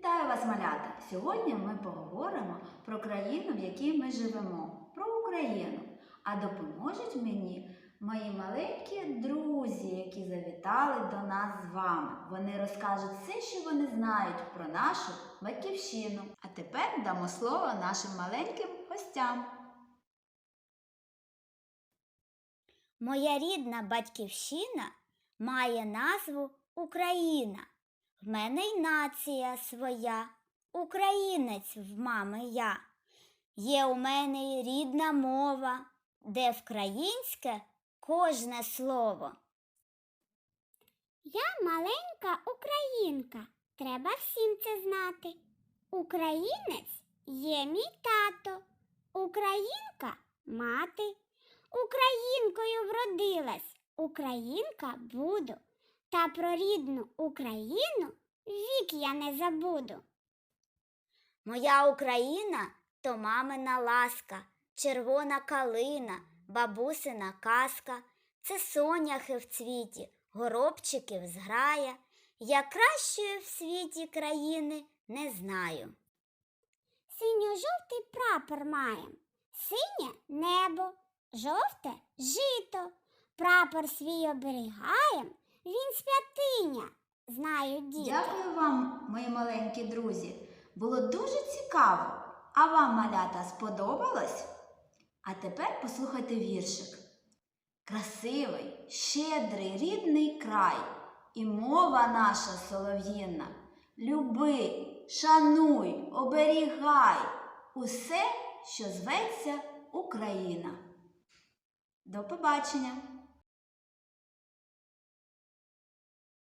Вітаю вас, малята! Сьогодні ми поговоримо про країну, в якій ми живемо, про Україну. А допоможуть мені мої маленькі друзі, які завітали до нас з вами. Вони розкажуть все, що вони знають про нашу батьківщину. А тепер дамо слово нашим маленьким гостям. Моя рідна батьківщина має назву Україна. В мене й нація своя, українець в мами я. Є у мене й рідна мова, де вкраїнське кожне слово. Я маленька українка, треба всім це знати. Українець є мій тато, українка мати. Українкою вродилась, українка буду, та про рідну Україну вік я не забуду. Моя Україна то мамина ласка, червона калина, бабусина казка, це соняхи в цвіті, горобчиків зграя. Я кращої в світі країни не знаю. Синьо-жовтий прапор маєм, синє небо, жовте жито. Прапор свій оберігаєм, він святиня, знають діти. Дякую вам, мої маленькі друзі. Було дуже цікаво. А вам, малята, сподобалось? А тепер послухайте віршик. Красивий, щедрий, рідний край, і мова наша солов'їна. Люби, шануй, оберігай усе, що зветься Україна. До побачення!